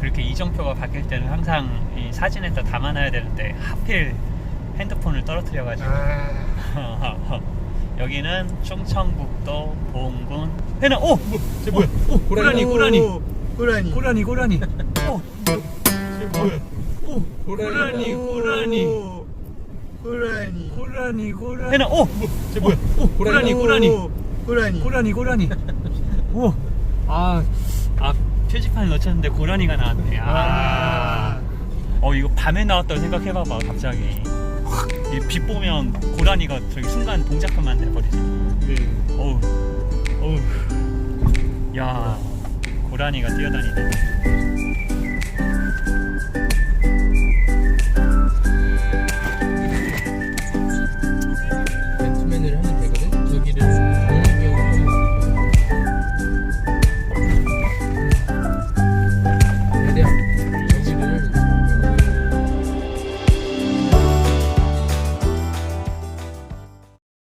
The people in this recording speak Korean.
그렇게 이정표가 바뀔 때는 항상 이 사진에다 담아놔야 되는데 하필 핸드폰을 떨어뜨려가지고 아, 여기는 충청북도 보은군 해나 오! 쟤 뭐야? 오, 고라니, 고라니. 고라니. 고라니 고라니 오! 쟤 뭐야? 오, 고라니, 고라니. 고라니. 고라니 고라니 해나 오! 쟤 뭐야? 오, 고라니, 고라니. 고라니. 고라니 고라니 오! 표지판을 놓쳤는데 고라니가 나왔네 아. 아. 어 이거 밤에 나왔다고 생각해봐봐 갑자기 이빛 보면 고라니가 저기 순간 동작하면 돼버리지 네. 어우 어우 야 고라니가 뛰어다니네